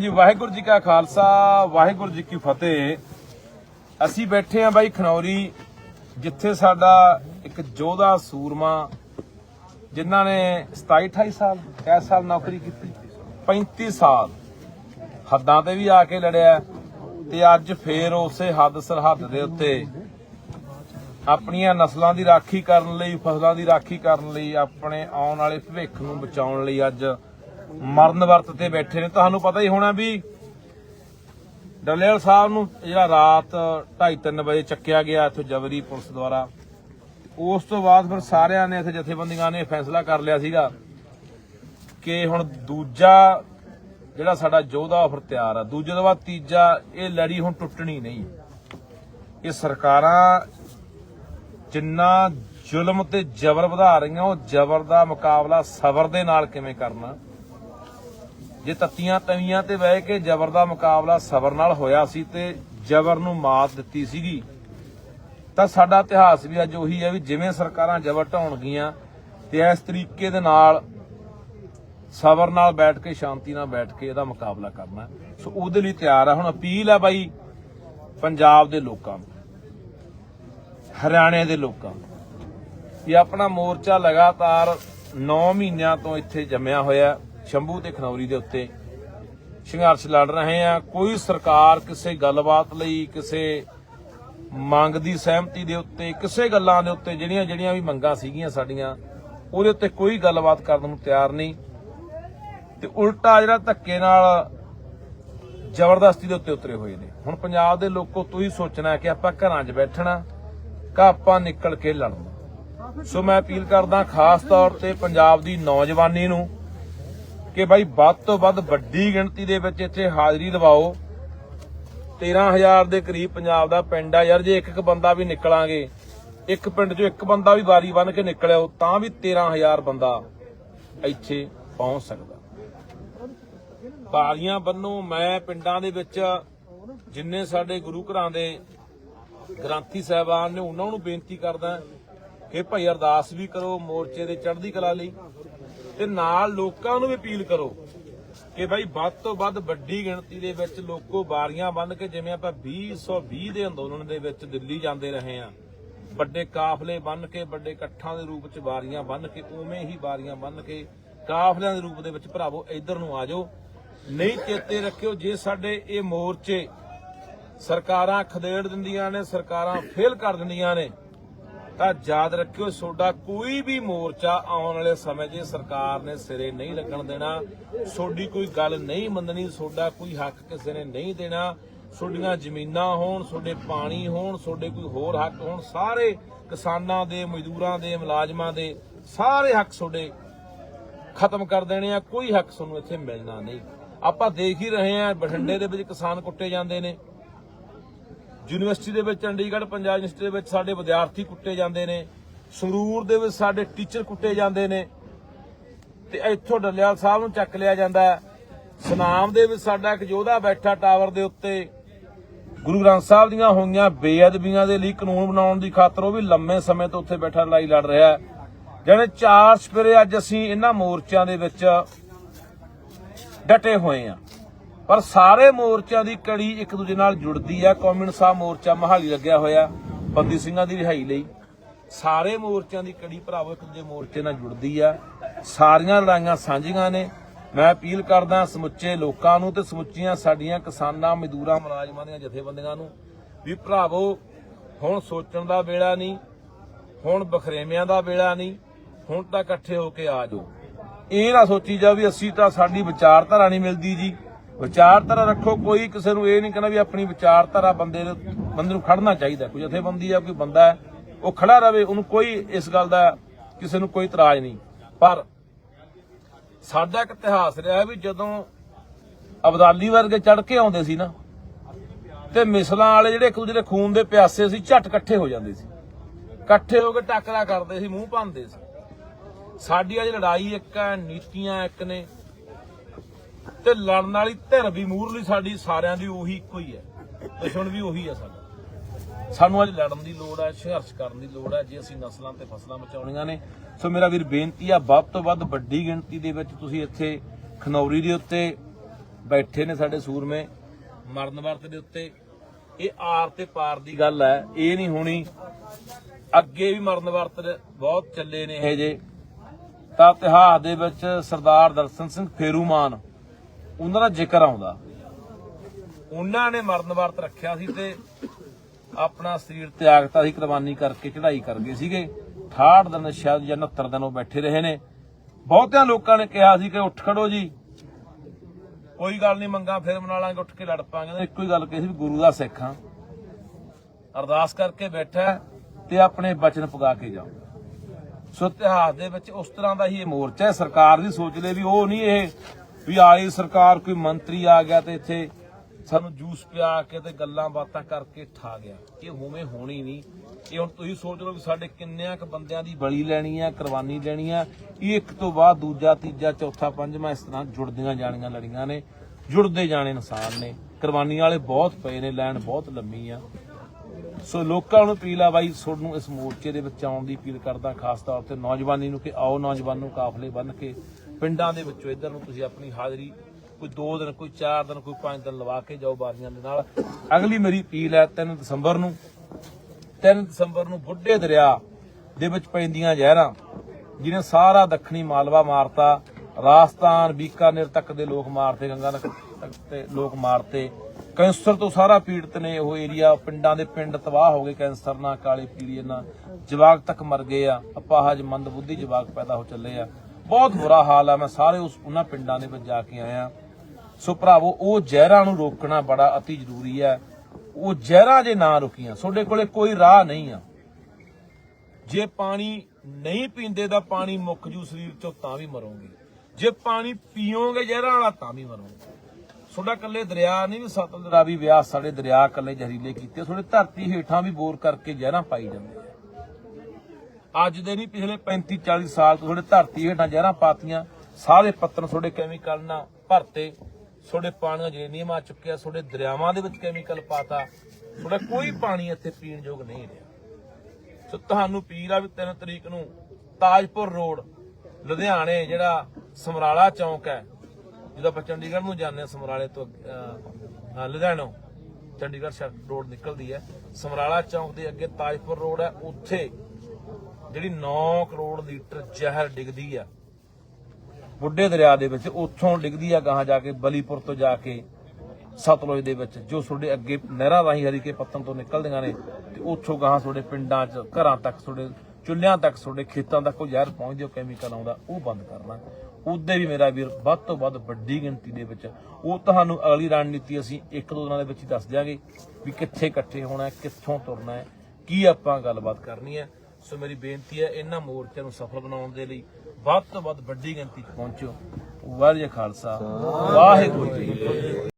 ਜੀ ਵਾਹਿਗੁਰੂ ਜੀ ਕਾ ਖਾਲਸਾ, ਵਾਹਿਗੁਰੂ ਜੀ ਕੀ ਫਤਿਹ। ਅਸੀਂ ਬੈਠੇ ਆ ਬਾਈ ਖਨੌਰੀ, ਜਿੱਥੇ ਸਾਡਾ ਇੱਕ ਯੋਧਾ ਸੂਰਮਾ, ਜਿਨ੍ਹਾਂ ਨੇ 27 28 ਸਾਲ ਕੈ ਸਾਲ ਨੌਕਰੀ ਕੀਤੀ 35 ਸਾਲ ਹੱਦਾਂ ਤੇ ਵੀ ਆ ਕੇ ਲੜਿਆ ਤੇ ਅੱਜ ਫੇਰ ਉਸੇ ਹੱਦ ਸਰਹੱਦ ਦੇ ਉੱਤੇ ਆਪਣੀਆਂ ਨਸਲਾਂ ਦੀ ਰਾਖੀ ਕਰਨ ਲਈ, ਫਸਲਾਂ ਦੀ ਰਾਖੀ ਕਰਨ ਲਈ, ਆਪਣੇ ਆਉਣ ਵਾਲੇ ਭਵਿੱਖ ਨੂੰ ਬਚਾਉਣ ਲਈ ਅੱਜ ਮਰਨ ਵਰਤ ਤੇ ਬੈਠੇ ਨੇ। ਤੁਹਾਨੂੰ ਪਤਾ ਹੀ ਹੋਣਾ ਵੀ ਡੱਲੇਵਾਲ ਸਾਹਿਬ ਨੂੰ ਜਿਹੜਾ ਰਾਤ 2:30 ਵਜੇ ਚੱਕਿਆ ਗਿਆ ਇੱਥੇ ਜਬਰੀ ਪੁਲਿਸ ਦੁਆਰਾ, ਉਸ ਤੋਂ ਬਾਅਦ ਫਿਰ ਸਾਰਿਆਂ ਨੇ ਇੱਥੇ ਜਥੇਬੰਦੀਆਂ ਨੇ ਫੈਸਲਾ ਕਰ ਲਿਆ ਸੀਗਾ ਕਿ ਹੁਣ ਦੂਜਾ ਜਿਹੜਾ ਸਾਡਾ ਯੋਧਾ ਆਫਰ ਤਿਆਰ ਆ। ਦੂਜੇ ਤੋਂ ਬਾਅਦ ਤੀਜਾ, ਇਹ ਲੜੀ ਹੁਣ ਟੁੱਟਣੀ ਨਹੀਂ। ਇਹ ਸਰਕਾਰਾਂ ਜਿੰਨਾ ਜ਼ੁਲਮ ਤੇ ਜ਼ਬਰ ਵਧਾ ਰਹੀਆਂ, ਉਹ ਜ਼ਬਰ ਦਾ ਮੁਕਾਬਲਾ ਸਬਰ ਦੇ ਨਾਲ ਕਿਵੇਂ ਕਰਨਾ? ਜੇ ਤੱਤੀਆਂ ਤਵੀਆਂ ਤੇ ਬਹਿ ਕੇ ਜ਼ਬਰ ਦਾ ਮੁਕਾਬਲਾ ਸਬਰ ਨਾਲ ਹੋਇਆ ਸੀ ਤੇ ਜ਼ਬਰ ਨੂੰ ਮਾਤ ਦਿੱਤੀ ਸੀਗੀ, ਤਾਂ ਸਾਡਾ ਇਤਿਹਾਸ ਵੀ ਅੱਜ ਉਹੀ ਹੈ ਵੀ ਜਿਵੇਂ ਸਰਕਾਰਾਂ ਜ਼ਬਰ ਢਾਉਣਗੀਆਂ ਤੇ ਇਸ ਤਰੀਕੇ ਦੇ ਨਾਲ ਸਬਰ ਨਾਲ ਬੈਠ ਕੇ, ਸ਼ਾਂਤੀ ਨਾਲ ਬੈਠ ਕੇ ਇਹਦਾ ਮੁਕਾਬਲਾ ਕਰਨਾ। ਸੋ ਉਹਦੇ ਲਈ ਤਿਆਰ ਆ। ਹੁਣ ਅਪੀਲ ਆ ਬਾਈ ਪੰਜਾਬ ਦੇ ਲੋਕਾਂ ਨੂੰ, ਹਰਿਆਣੇ ਦੇ ਲੋਕਾਂ ਨੂੰ, ਵੀ ਆਪਣਾ ਮੋਰਚਾ ਲਗਾਤਾਰ 9 ਮਹੀਨਿਆਂ ਤੋਂ ਇੱਥੇ ਜੰਮਿਆ ਹੋਇਆ। ਸ਼ੰਭੂ ਤੇ ਖਨੌਰੀ ਦੇ ਉੱਤੇ ਸੰਘਰਸ਼ ਲੜ ਰਹੇ ਆ। ਕੋਈ ਸਰਕਾਰ ਕਿਸੇ ਗੱਲਬਾਤ ਲਈ, ਕਿਸੇ ਮੰਗ ਦੀ ਸਹਿਮਤੀ ਦੇ ਉੱਤੇ, ਕਿਸੇ ਗੱਲਾਂ ਦੇ ਉੱਤੇ ਜਿਹੜੀਆਂ ਜਿਹੜੀਆਂ ਵੀ ਮੰਗਾਂ ਸੀਗੀਆਂ ਸਾਡੀਆਂ, ਉਹਦੇ ਉੱਤੇ ਕੋਈ ਗੱਲਬਾਤ ਕਰਨ ਨੂੰ ਤਿਆਰ ਨਹੀਂ। ਤੇ ਉਲਟਾ ਜਿਹੜਾ ਧੱਕੇ ਨਾਲ ਜ਼ਬਰਦਸਤੀ ਦੇ ਉੱਤੇ ਉਤਰੇ ਹੋਏ ਨੇ। ਹੁਣ ਪੰਜਾਬ ਦੇ ਲੋਕੋ ਤੁਸੀਂ ਸੋਚਣਾ ਕਿ ਆਪਾਂ ਘਰਾਂ 'ਚ ਬੈਠਣਾ, ਕਾ ਆਪਾਂ ਨਿਕਲ ਕੇ ਲੜਨਾ। ਸੋ ਮੈਂ ਅਪੀਲ ਕਰਦਾ, ਖਾਸ ਤੌਰ ਤੇ ਪੰਜਾਬ ਦੀ ਨੌਜਵਾਨੀ ਨੂੰ ਕਿ ਭਾਈ ਵੱਧ ਤੋਂ ਵੱਧ ਵੱਡੀ ਗਿਣਤੀ ਦੇ ਵਿੱਚ ਇੱਥੇ ਹਾਜ਼ਰੀ ਲਵਾਓ 13000 ਦੇ ਕਰੀਬ ਪੰਜਾਬ ਦਾ ਪਿੰਡ ਆ। ਯਾਰ ਜੇ ਇੱਕ ਇੱਕ ਬੰਦਾ ਵੀ ਨਿਕਲਾਂਗੇ, ਇੱਕ ਪਿੰਡ 'ਚੋਂ ਇੱਕ ਬੰਦਾ ਵੀ ਵਾਰੀ ਬਣ ਕੇ ਨਿਕਲਿਓ ਤਾਂ ਵੀ 13000 ਬੰਦਾ ਇੱਥੇ ਪਹੁੰਚ ਸਕਦਾ। ਬਾਰੀਆਂ ਬੰਨੋ ਮੈਂ ਪਿੰਡਾਂ ਦੇ ਵਿੱਚ ਜਿੰਨੇ ਸਾਡੇ ਗੁਰੂ ਘਰਾਂ ਦੇ ਗ੍ਰੰਥੀ ਸਾਹਿਬਾਨ ਨੇ, ਉਹਨਾਂ ਨੂੰ ਬੇਨਤੀ ਕਰਦਾ ਕਿ ਭਾਈ ਅਰਦਾਸ ਵੀ ਕਰੋ, ਮੋਰਚੇ ਦੇ ਚੜ੍ਹਦੀ ਕਲਾ ਲਈ। ਤੇ ਨਾਲ ਲੋਕਾਂ ਨੂੰ ਵੀ ਅਪੀਲ ਕਰੋ ਕਿ ਭਾਈ ਵੱਧ ਤੋਂ ਵੱਧ ਵੱਡੀ ਗਿਣਤੀ ਦੇ ਵਿੱਚ ਲੋਕੋ ਬਾਰੀਆਂ ਬੰਨ ਕੇ ਜਿਵੇਂ ਆਪਾਂ 2020 ਦੇ ਅੰਦੋਲਨ ਦੇ ਵਿੱਚ ਦਿੱਲੀ ਜਾਂਦੇ ਰਹੇ ਆ ਵੱਡੇ ਕਾਫਲੇ ਬੰਨ ਕੇ, ਵੱਡੇ ਇਕੱਠਾਂ ਦੇ ਰੂਪ ਚ ਬਾਰੀਆਂ ਬੰਨ ਕੇ, ਉਵੇਂ ਹੀ ਬਾਰੀਆਂ ਬੰਨ ਕੇ ਕਾਫਲਿਆਂ ਦੇ ਰੂਪ ਦੇ ਵਿੱਚ ਭਰਾਵੋ ਇੱਧਰ ਨੂੰ ਆ ਜਾਓ। ਨਹੀਂ ਚੇਤੇ ਰੱਖਿਓ ਜੇ ਸਾਡੇ ਇਹ ਮੋਰਚੇ ਸਰਕਾਰਾਂ ਖਦੇੜ ਦਿੰਦੀਆਂ ਨੇ, ਸਰਕਾਰਾਂ ਫੇਲ ਕਰ ਦਿੰਦੀਆਂ ਨੇ ਤਾਂ ਯਾਦ ਰੱਖਿਓ ਤੁਹਾਡਾ ਕੋਈ ਵੀ ਮੋਰਚਾ ਆਉਣ ਵਾਲੇ ਸਮੇਂ 'ਚ ਸਰਕਾਰ ਨੇ ਸਿਰੇ ਨਹੀਂ ਲੱਗਣ ਦੇਣਾ। ਤੁਹਾਡੀ ਕੋਈ ਗੱਲ ਨਹੀਂ ਮੰਨਣੀ ਤੁਹਾਡਾ ਕੋਈ ਹੱਕ ਕਿਸੇ ਨੇ ਨਹੀਂ ਦੇਣਾ। ਤੁਹਾਡੀਆਂ ਜ਼ਮੀਨਾਂ ਹੋਣ ਤੁਹਾਡੇ ਪਾਣੀ ਹੋਣ ਤੁਹਾਡੇ ਕੋਈ ਹੋਰ ਹੱਕ ਹੋਣ, ਸਾਰੇ ਕਿਸਾਨਾਂ ਦੇ, ਮਜ਼ਦੂਰਾਂ ਦੇ, ਮੁਲਾਜ਼ਮਾਂ ਦੇ ਸਾਰੇ ਹੱਕ ਤੁਹਾਡੇ ਖਤਮ ਕਰ ਦੇਣੇ ਆ, ਕੋਈ ਹੱਕ ਤੁਹਾਨੂੰ ਇੱਥੇ ਮਿਲਣਾ ਨਹੀਂ। ਆਪਾਂ ਦੇਖ ਹੀ ਰਹੇ ਆ, ਬਠਿੰਡੇ ਦੇ ਵਿੱਚ ਕਿਸਾਨ ਕੁੱਟੇ ਜਾਂਦੇ ਨੇ। ਯੂਨੀਵਰਸਿਟੀ ਦੇ ਵਿੱਚ, ਚੰਡੀਗੜ੍ਹ, ਪੰਜਾਬ ਯੂਨੀਵਰਸਿਟੀ ਦੇ ਵਿੱਚ ਸਾਡੇ ਵਿਦਿਆਰਥੀ ਕੁੱਟੇ ਜਾਂਦੇ ਨੇ, ਸੰਗਰੂਰ ਦੇ ਵਿੱਚ ਸਾਡੇ ਟੀਚਰ ਕੁੱਟੇ ਜਾਂਦੇ ਨੇ ਤੇ ਇੱਥੋਂ ਡੱਲੇਵਾਲ ਸਾਹਿਬ ਨੂੰ ਚੱਕ ਲਿਆ ਜਾਂਦਾ ਸੁਨਾਮ ਦੇ ਵਿੱਚ ਸਾਡਾ ਇੱਕ ਯੋਧਾ ਬੈਠਾ ਟਾਵਰ ਦੇ ਉੱਤੇ। ਗੁਰੂ ਗ੍ਰੰਥ ਸਾਹਿਬ ਦੀਆਂ ਹੋਈਆਂ ਬੇਅਦਬੀਆਂ ਦੇ ਲਈ ਕਾਨੂੰਨ ਬਣਾਉਣ ਦੀ ਖਾਤਰ ਉਹ ਵੀ ਲੰਮੇ ਸਮੇਂ ਤੋਂ ਉੱਥੇ ਬੈਠਾ ਲੜਾਈ ਲੜ ਰਿਹਾ ਹੈ। ਜਿਹੜੇ ਚਾਰ ਸਪਰੇ ਅੱਜ ਅਸੀਂ ਇਹਨਾਂ ਮੋਰਚਿਆਂ ਦੇ ਵਿੱਚ ਡਟੇ ਹੋਏ ਆ ਪਰ ਸਾਰੇ ਮੋਰਚਿਆਂ ਦੀ ਕੜੀ ਇੱਕ ਦੂਜੇ ਨਾਲ ਜੁੜਦੀ ਆ। ਕੌਮਿਊਨਿਟ ਸਾਹਿਬ ਮੋਰਚਾ ਮਹਾਲੀ ਲੱਗਿਆ ਹੋਇਆ, ਬੰਦੀ ਸਿੰਘਾਂ ਦੀ ਰਿਹਾਈ ਲਈ। ਸਾਰੇ ਮੋਰਚਿਆਂ ਦੀ ਕੜੀ ਭਰਾਵੋ ਇੱਕ ਦੂਜੇ ਮੋਰਚੇ ਨਾਲ ਜੁੜਦੀ ਆ। ਸਾਰੀਆਂ ਲੜਾਈਆਂ ਸਾਂਝੀਆਂ ਨੇ। ਮੈਂ ਅਪੀਲ ਕਰਦਾ ਸਮੁੱਚੇ ਲੋਕਾਂ ਨੂੰ ਤੇ ਸਮੁੱਚੀਆਂ ਸਾਡੀਆਂ ਕਿਸਾਨਾਂ, ਮਜ਼ਦੂਰਾਂ, ਮੁਲਾਜ਼ਮਾਂ ਦੀਆਂ ਜਥੇਬੰਦੀਆਂ ਨੂੰ ਵੀ ਭਰਾਵੋ, ਹੁਣ ਸੋਚਣ ਦਾ ਵੇਲਾ ਨਹੀਂ, ਹੁਣ ਬਖਰੇਵਿਆਂ ਦਾ ਵੇਲਾ ਨਹੀਂ, ਹੁਣ ਤਾਂ ਇਕੱਠੇ ਹੋ ਕੇ ਆ ਜਾਓ। ਇਹ ਨਾ ਸੋਚੀ ਜਾ ਵੀ ਅਸੀਂ ਤਾਂ ਸਾਡੀ ਵਿਚਾਰਧਾਰਾ ਨਹੀਂ ਮਿਲਦੀ ਜੀ। ਵਿਚਾਰਧਾਰਾ ਰੱਖੋ, ਕੋਈ ਕਿਸੇ ਨੂੰ ਇਹ ਨਹੀਂ ਕਹਿੰਦਾ ਵੀ ਆਪਣੀ ਵਿਚਾਰਧਾਰਾ ਬੰਦੇ ਨੂੰ ਬੰਦੇ ਨੂੰ ਖੜਨਾ ਚਾਹੀਦਾ। ਕੋਈ ਜਥੇਬੰਦੀ ਆ, ਕੋਈ ਬੰਦਾ ਹੈ, ਉਹ ਖੜਾ ਰਵੇ, ਉਹਨੂੰ ਕੋਈ ਇਸ ਗੱਲ ਦਾ ਕਿਸੇ ਨੂੰ ਕੋਈ ਇਤਰਾਜ਼ ਨਹੀਂ। ਪਰ ਸਾਡਾ ਇੱਕ ਇਤਿਹਾਸ ਰਿਹਾ ਵੀ ਜਦੋਂ ਅਬਦਾਲੀ ਵਰਗੇ ਚੜ ਕੇ ਆਉਂਦੇ ਸੀ ਨਾ, ਤੇ ਮਿਸਲਾਂ ਵਾਲੇ ਜਿਹੜੇ ਇੱਕ ਦੂਜੇ ਦੇ ਖੂਨ ਦੇ ਪਿਆਸੇ ਸੀ, ਝਟ ਇਕੱਠੇ ਹੋ ਜਾਂਦੇ ਸੀ। ਇਕੱਠੇ ਹੋ ਕੇ ਟੱਕਰਾ ਕਰਦੇ ਸੀ, ਮੂੰਹ ਭੰਨਦੇ ਸੀ। ਸਾਡੀ ਅੱਜ ਲੜਾਈ ਇੱਕ ਹੈ, ਨੀਤੀਆਂ ਇੱਕ ਨੇ ਤੇ ਲੜਨ ਵਾਲੀ ਧਿਰ ਵੀ ਮੂਰਲੀ ਸਾਡੀ, ਸਾਰਿਆਂ ਦੀ ਉਹੀ ਇੱਕੋ ਹੀ ਹੈ। ਦੁਸ਼ਮਣ ਵੀ ਉਹੀ ਹੈ ਸਾਡਾ। ਸਾਨੂੰ ਅੱਜ ਲੜਨ ਦੀ ਲੋੜ ਹੈ, ਸੰਘਰਸ਼ ਕਰਨ ਦੀ ਲੋੜ ਹੈ, ਜੇ ਅਸੀਂ ਨਸਲਾਂ ਤੇ ਫਸਲਾਂ ਬਚਾਉਣੀਆਂ ਨੇ। ਸੋ ਮੇਰਾ ਵੀਰ ਬੇਨਤੀ ਆ, ਵੱਧ ਤੋਂ ਵੱਧ ਵੱਡੀ ਗਿਣਤੀ ਦੇ ਵਿੱਚ ਤੁਸੀਂ ਇੱਥੇ ਖਨੌਰੀ ਦੇ ਉੱਤੇ ਬੈਠੇ ਨੇ ਸਾਡੇ ਸੂਰਮੇ, ਮਰਨ ਵਰਤ ਦੇ ਉੱਤੇ। ਇਹ ਆਰ ਤੇ ਪਾਰ ਦੀ ਗੱਲ ਹੈ, ਇਹ ਨਹੀਂ ਹੋਣੀ। ਅੱਗੇ ਵੀ ਮਰਨ ਵਰਤ ਬਹੁਤ ਚੱਲੇ ਨੇ ਇਹ ਜੇ। ਤਾਂ ਇਤਿਹਾਸ ਦੇ ਵਿੱਚ ਸਰਦਾਰ ਦਰਸ਼ਨ ਸਿੰਘ ਫੇਰੂਮਾਨ ਉਹਨਾਂ ਦਾ ਜ਼ਿਕਰ ਆਉਂਦਾ। ਉਹਨਾਂ ਨੇ ਮਰਨ ਵਰਤ ਰੱਖਿਆ ਸੀ ਤੇ ਆਪਣਾ ਸਰੀਰ ਤਿਆਗਤਾ ਸੀ ਕੁਰਬਾਨੀ ਕਰਕੇ ਚੜ੍ਹਾਈ ਕਰ ਗਏ ਸੀਗੇ। 68 ਦਿਨ ਸ਼ਾਇਦ ਜਾਂ 69 ਦਿਨ ਉਹ ਬੈਠੇ ਰਹੇ ਨੇ। ਬਹੁਤਿਆਂ ਲੋਕਾਂ ਨੇ ਕਿਹਾ ਸੀ ਕਿ ਉੱਠ ਖੜੋ ਜੀ। ਕੋਈ ਗੱਲ ਨਹੀਂ ਮੰਗਾ ਫਿਰ ਮਨਾ ਲਾਂਗੇ ਉੱਠ ਕੇ ਲੜ ਪਾਂਗੇ। ਇੱਕੋ ਹੀ ਗੱਲ ਕਹੀ ਸੀ ਗੁਰੂ ਦਾ ਸਿੱਖ ਹਾਂ। ਅਰਦਾਸ ਕਰਕੇ ਬੈਠਾ ਤੇ ਆਪਣੇ ਬਚਨ ਪੁਗਾ ਕੇ ਜਾਓ। ਸੋ ਇਤਿਹਾਸ ਦੇ ਵਿੱਚ ਉਸ ਤਰ੍ਹਾਂ ਦਾ ਹੀ ਇਹ ਮੋਰਚਾ ਹੈ। ਸਰਕਾਰ ਦੀ ਸੋਚ ਲੈ ਵੀ ਉਹ ਨਹੀਂ ਇਹ ਵੀ ਆਈ ਸਰਕਾਰ ਕੋਈ ਮੰਤਰੀ ਆ ਗਿਆ ਤੇ ਇੱਥੇ ਸਾਨੂੰ ਜੂਸ ਪਿਆ ਕੇ ਤੇ ਗੱਲਾਂ ਬਾਤਾਂ ਕਰਕੇ ਠਾ ਗਿਆ। ਇਹ ਹੋਵੇਂ ਹੋਣੀ ਨਹੀਂ। ਇਹ ਹੁਣ ਤੁਸੀਂ ਸੋਚ ਲਓ ਵੀ ਸਾਡੇ ਕਿੰਨਿਆਂ ਕ ਬੰਦਿਆਂ ਦੀ ਬਲੀ ਲੈਣੀ ਆ, ਕੁਰਬਾਨੀ ਲੈਣੀ ਆ। ਇਹ ਇੱਕ ਤੋਂ ਬਾਅਦ ਦੂਜਾ, ਤੀਜਾ, ਚੌਥਾ, ਪੰਜਵਾਂ ਇਸ ਤਰ੍ਹਾਂ ਜੁੜਦੀਆਂ ਜਾਣੀਆਂ ਲੜੀਆਂ ਨੇ, ਜੁੜਦੇ ਜਾਣੇ ਇਨਸਾਨ ਨੇ। ਕੁਰਬਾਨੀ ਵਾਲੇ ਬਹੁਤ ਪਏ ਨੇ, ਲੈਣ ਬਹੁਤ ਲੰਮੀ ਆ। ਸੋ ਲੋਕਾਂ ਨੂੰ ਅਪੀਲ ਆ ਬਾਈ ਤੁਹਾਨੂੰ ਇਸ ਮੋਰਚੇ ਦੇ ਵਿੱਚ ਆਉਣ ਦੀ ਅਪੀਲ ਕਰਦਾ, ਖਾਸ ਤੌਰ ਤੇ ਨੌਜਵਾਨੀ ਨੂੰ ਕਿ ਆਓ ਨੂੰ ਕਾਫਲੇ ਬੰਨ ਕੇ ਪਿੰਡਾਂ ਦੇ ਵਿੱਚੋਂ ਇੱਧਰ ਨੂੰ ਤੁਸੀਂ ਆਪਣੀ ਹਾਜ਼ਰੀ ਕੋਈ 2 ਦਿਨ, ਕੋਈ 4 ਦਿਨ, ਕੋਈ 5 ਦਿਨ ਲਵਾ ਕੇ ਜਾਓ ਬਾਰੀਆਂ ਦੇ ਨਾਲ। ਅਗਲੀ ਮੇਰੀ ਅਪੀਲ ਹੈ 3 ਦਸੰਬਰ ਨੂੰ 3 ਦਸੰਬਰ ਨੂੰ ਬੁੱਢੇ ਦਰਿਆ ਦੇ ਵਿੱਚ ਪੈਂਦੀਆਂ ਜ਼ਹਿਰਾਂ, ਜਿਹਨੇ ਸਾਰਾ ਦੱਖਣੀ ਮਾਲਵਾ ਮਾਰਤਾ, ਰਾਜਸਥਾਨ, ਬੀਕਾਨੇਰ ਤੱਕ ਦੇ ਲੋਕ ਮਾਰਤੇ, ਗੰਗਾ ਤੱਕ ਤੇ ਲੋਕ ਮਾਰਤੇ। ਕੈਂਸਰ ਤੋਂ ਸਾਰਾ ਪੀੜਤ ਨੇ ਉਹ ਏਰੀਆ, ਪਿੰਡਾਂ ਦੇ ਪਿੰਡ ਤਬਾਹ ਹੋ ਗਏ ਕੈਂਸਰ ਨਾਲ, ਕਾਲੇ ਪੀਲੀਏ ਨਾਲ। ਜਵਾਕ ਤੱਕ ਮਰ ਗਏ ਆ, ਅਪਾਹਜ, ਮੰਦਬੁੱਧੀ ਜਵਾਕ ਪੈਦਾ ਹੋ ਚੱਲੇ ਆ। ਬਹੁਤ ਬੁਰਾ ਹਾਲ ਆ। ਮੈਂ ਸਾਰੇ ਉਸ ਉਹਨਾਂ ਪਿੰਡਾਂ ਦੇ ਵਿੱਚ ਜਾ ਕੇ ਆਇਆ। ਸੋ ਭਰਾਵੋ, ਉਹ ਜ਼ਹਿਰਾਂ ਨੂੰ ਰੋਕਣਾ ਬੜਾ ਅਤੀ ਜ਼ਰੂਰੀ ਹੈ। ਉਹ ਜ਼ਹਿਰਾਂ ਜੇ ਨਾ ਰੁਕੀਆਂ, ਤੁਹਾਡੇ ਕੋਲੇ ਕੋਈ ਰਾਹ ਨਹੀਂ ਆ। ਜੇ ਪਾਣੀ ਨਹੀਂ ਪੀਂਦੇ ਤਾਂ ਪਾਣੀ ਮੁੱਕ ਜੂ ਸਰੀਰ ਚੋਂ, ਤਾਂ ਵੀ ਮਰੋਗੇ। ਜੇ ਪਾਣੀ ਪੀਓਗੇ ਜ਼ਹਿਰਾਂ ਵਾਲਾ, ਤਾਂ ਵੀ ਮਰੋਗੇ। ਤੁਹਾਡਾ ਕੱਲੇ ਦਰਿਆ ਨਹੀਂ ਵੀ ਸਤਲੁਜ ਰਾਵੀ ਵਿਆਸ ਸਾਡੇ ਦਰਿਆ ਕੱਲੇ ਜ਼ਹਿਰੀਲੇ ਕੀਤੇ ਤੁਹਾਡੇ ਧਰਤੀ ਹੇਠਾਂ ਵੀ ਬੋਰ ਕਰਕੇ ਜ਼ਹਿਰਾਂ ਪਾਈ ਜਾਂਦੇ ਅੱਜ ਦੇ ਨਹੀਂ ਪਿਛਲੇ 35 40 ਸਾਲ ਤੋਂ ਤੁਹਾਡੇ ਧਰਤੀ ਹੇਠਾਂ ਜ਼ਹਿਰਾਂ ਪਾਤੀਆਂ ਸਾਰੇ ਪੱਤਨ ਤੁਹਾਡੇ ਕੈਮੀਕਲ ਨਾਲ ਭਰਤੇ ਤੁਹਾਡੇ ਪਾਣੀਆਂ ਜੇਨੀਅਮ ਆ ਚੁੱਕਿਆ ਤੁਹਾਡੇ ਦਰਿਆਵਾਂ ਦੇ ਵਿੱਚ ਕੈਮੀਕਲ ਪਾਤਾ ਤੁਹਾਡਾ ਕੋਈ ਪਾਣੀ ਇੱਥੇ ਪੀਣ ਯੋਗ ਨਹੀਂ ਰਿਹਾ। ਸੋ ਤੁਹਾਨੂੰ ਪੀਰ ਆ ਵੀ 3 ਤਰੀਕ ਨੂੰ ਤਾਜਪੁਰ ਰੋਡ ਲੁਧਿਆਣੇ ਜਿਹੜਾ ਸਮਰਾਲਾ ਚੌਂਕ ਹੈ ਜਦੋਂ ਆਪਾਂ ਚੰਡੀਗੜ੍ਹ ਨੂੰ ਜਾਂਦੇ ਆ ਸਮਰਾਲੇ ਤੋਂ ਅਹ, ਅਹ, ਲੁਧਿਆਣੋਂ ਚੰਡੀਗੜ੍ਹ ਰੋਡ ਨਿਕਲਦੀ ਹੈ। ਸਮਰਾਲਾ ਚੌਂਕ ਦੇ ਅੱਗੇ ਤਾਜਪੁਰ ਰੋਡ ਹੈ ਉੱਥੇ ਜਿਹੜੀ 9 ਕਰੋੜ ਲੀਟਰ ਜ਼ਹਿਰ ਡਿੱਗਦੀ ਆ, ਬੁੱਢੇ ਦਰਿਆ ਦੇ ਵਿੱਚ, ਉੱਥੋਂ ਡਿੱਗਦੀ ਆ ਗਾਹਾਂ ਜਾ ਕੇ, ਬਲੀਪੁਰ ਤੋਂ ਜਾ ਕੇ, ਸਤਲੁਜ ਦੇ ਵਿੱਚ, ਜੋ ਤੁਹਾਡੇ ਅੱਗੇ ਨਹਿਰਾਂ ਰਾਹੀਂ ਹਰੀਕੇ ਪੱਤਨ ਤੋਂ ਨਿਕਲਦੀਆਂ ਨੇ, ਤੇ ਉੱਥੋਂ ਗਾਹਾਂ ਤੁਹਾਡੇ ਪਿੰਡਾਂ 'ਚ, ਘਰਾਂ ਤੱਕ, ਤੁਹਾਡੇ ਚੁੱਲ੍ਹਿਆਂ ਤੱਕ, ਤੁਹਾਡੇ ਖੇਤਾਂ ਤੱਕ ਕੋਈ ਜ਼ਹਿਰ ਪਹੁੰਚਦੇ ਹੋ ਕੈਮੀਕਲ ਆਉਂਦਾ, ਉਹ ਬੰਦ ਕਰਨਾ। ਉਹਦੇ ਵੀ ਮੇਰਾ ਵੀਰ, ਵੱਧ ਤੋਂ ਵੱਧ ਵੱਡੀ ਗਿਣਤੀ ਦੇ ਵਿੱਚ, ਉਹ ਤੁਹਾਨੂੰ ਅਗਲੀ ਰਣਨੀਤੀ ਅਸੀਂ ਇੱਕ ਦੋ ਦਿਨਾਂ ਦੇ ਵਿੱਚ ਹੀ ਦੱਸ ਦਿਆਂਗੇ, ਵੀ ਕਿੱਥੇ ਇਕੱਠੇ ਹੋਣਾ ਹੈ ਕਿੱਥੋਂ ਤੁਰਨਾ ਹੈ, ਕੀ ਆਪਾਂ ਗੱਲਬਾਤ ਕਰਨੀ ਹੈ। ਸੋ ਮੇਰੀ ਬੇਨਤੀ ਹੈ ਇਹਨਾਂ ਮੋਰਚਿਆਂ ਨੂੰ ਸਫਲ ਬਣਾਉਣ ਦੇ ਲਈ ਵੱਧ ਤੋਂ ਵੱਧ ਵੱਡੀ ਗਿਣਤੀ 'ਚ ਪਹੁੰਚੋ। ਵਾਹਿਗੁਰੂ ਖਾਲਸਾ। ਵਾਹਿਗੁਰੂ ਜੀ